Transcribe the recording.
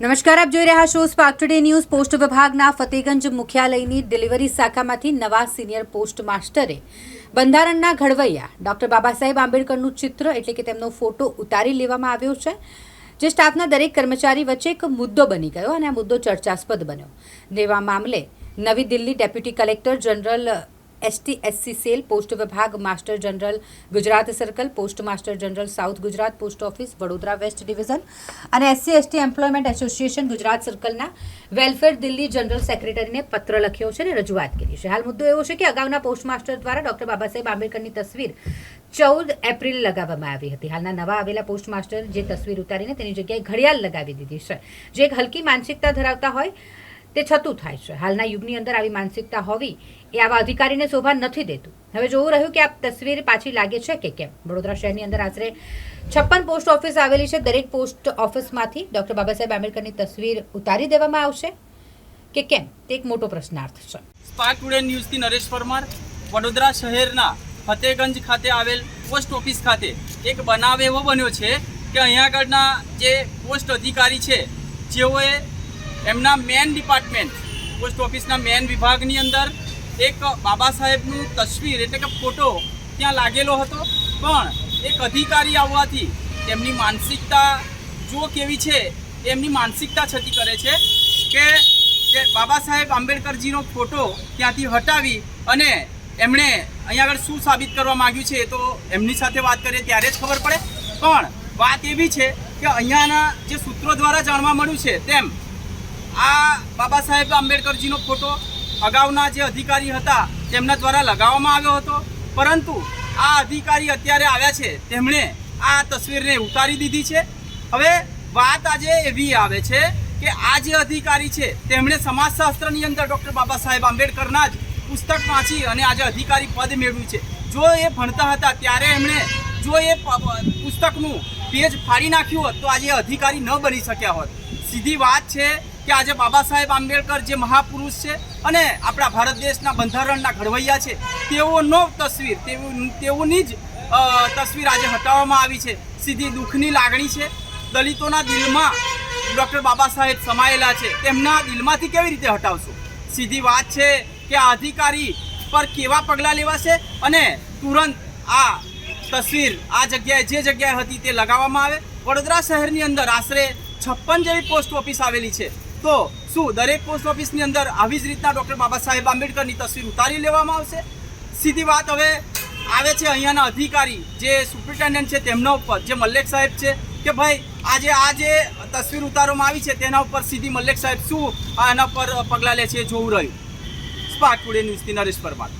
નમસ્કાર, આપ જોઈ રહ્યા છો સ્પાર્ક ટુડે ન્યૂઝ પોસ્ટ વિભાગના ફતેગંજ મુખ્યાલયની ડિલિવરી શાખામાંથી નવા સિનિયર પોસ્ટ માસ્ટરે બંધારણના ઘડવૈયા ડોક્ટર બાબા સાહેબ આંબેડકરનું ચિત્ર એટલે કે તેમનો ફોટો ઉતારી લેવામાં આવ્યો છે, જે સ્ટાફના દરેક કર્મચારી વચ્ચે એક મુદ્દો બની ગયો અને આ મુદ્દો ચર્ચાસ્પદ બન્યો. જેવા મામલે નવી Delhi deputy collector general ST SC cell post વિભાગ master general Gujarat circle post master general south Gujarat post office Vadodara west division અને SC ST employment association Gujarat સર્કલના welfare Delhi general સેક્રેટરીને પત્ર લખ્યો છે અને રજૂઆત કરી છે. હાલ મુદ્દો એવો છે કે અગાઉના પોસ્ટ માસ્ટર દ્વારા ડોક્ટર બાબાસાહેબ આંબેડકરની તસવીર ચૌદ એપ્રિલ લગાવવામાં આવી હતી. હાલના નવા આવેલા પોસ્ટ માસ્ટર જે તસવીર ઉતારીને તેની જગ્યાએ ઘડિયાળ લગાવી દીધી છે. જે એક હલકી માનસિકતા ધરાવતા હોય તે છતું થાય છે. હાલના યુગની અંદર આવી માનસિકતા હોવી એ આવા અધિકારીને શોભા નથી દેતું. હવે જોવું રહ્યું કે આ તસવીર પાછી લાગે છે કે કેમ? વડોદરા શહેરની અંદર આશરે છપ્પન પોસ્ટ ઓફિસ આવેલી છે. દરેક પોસ્ટ ઓફિસમાંથી ડોક્ટર બાબા સાહેબ આંબેડકરની તસવીર ઉતારી દેવામાં આવશે કે કેમ? તે એક મોટો પ્રશ્નાર્થ છે. સ્પાર્ક ટુડે ન્યૂઝથી નરેશ પરમાર, વડોદરા શહેરના ફતેગંજ ખાતે આવેલ પોસ્ટ ઓફિસ ખાતે એક બનાવ એવો બન્યો છે કે અહીંયા આગળના જે પોસ્ટ અધિકારી છે, જેઓએ એમના મેન ડિપાર્ટમેન્ટ પોસ્ટ ઓફિસના મેન વિભાગની અંદર એક બાબા સાહેબનું તસવીર એટલે કે ફોટો ત્યાં લાગેલો હતો. પણ એક અધિકારી આવવાથી તેમની માનસિકતા જો કેવી છે, એમની માનસિકતા છતી કરે છે કે બાબા સાહેબ આંબેડકરજીનો ફોટો ત્યાંથી હટાવી અને એમણે અહીંયા આગળ શું સાબિત કરવા માંગ્યું છે એ તો એમની સાથે વાત કરીએ ત્યારે જ ખબર પડે. પણ વાત એવી છે કે અહીંયાના જે સૂત્રો દ્વારા જાણવા મળ્યું છે તેમ આ બાબા સાહેબ આંબેડકરજીનો ફોટો અગાઉના જે અધિકારી હતા, તેમના દ્વારા લગાવવામાં આવ્યો હતો. પરંતુ આ અધિકારી અત્યારે આવ્યા છે, તેમણે આ તસવીરને ઉતારી દીધી છે. હવે વાત આજે એવી આવે છે કે આ જે અધિકારી છે, તેમણે સમાજશાસ્ત્રની અંદર ડૉક્ટર બાબા સાહેબ આંબેડકરના જ પુસ્તક વાંચી અને આજે અધિકારી પદ મેળવ્યું છે. જો એ ભણતા હતા, ત્યારે એમણે જો એ પુસ્તકનું પેજ ફાડી નાખ્યું હોત, તો આજે અધિકારી ન બની શક્યા હોત. સીધી વાત છે કે આજે બાબા સાહેબ આંબેડકર જે મહાપુરુષ છે અને આપણા ભારત દેશના બંધારણના ઘડવૈયા છે, તેઓનો તસવીર તેઓની જ તસવીર આજે હટાવવામાં આવી છે. સીધી દુઃખની લાગણી છે. દલિતોના દિલમાં ડૉક્ટર બાબા સાહેબ સમાયેલા છે. તેમના દિલમાંથી કેવી રીતે હટાવશો? સીધી વાત છે કે આ અધિકારી પર કેવા પગલાં લેવાશે અને તુરંત આ તસવીર, આ જગ્યાએ જે જગ્યાએ હતી તે લગાવવામાં આવે? વડોદરા શહેરની અંદર આશરે છપ્પન જેવી પોસ્ટ ઓફિસ આવેલી છે. તો શું દરેક પોસ્ટ ઓફિસની અંદર આવી જ રીતના ડૉક્ટર બાબા સાહેબ આંબેડકરની તસવીર ઉતારી લેવામાં આવશે? સીધી વાત હવે આવે છે અહીંયાના અધિકારી, જે સુપ્રિન્ટેન્ડન્ટ છે તેમના ઉપર, જે મલ્લેક સાહેબ છે, કે ભાઈ, આજે આ જે તસવીર ઉતારવામાં આવી છે તેના ઉપર સીધી મલ્લેક સાહેબ શું આના પર પગલાં લે છે જોવું રહ્યું. સ્પાર્ક ટુડે ન્યૂઝથી નરેશ પરમાર.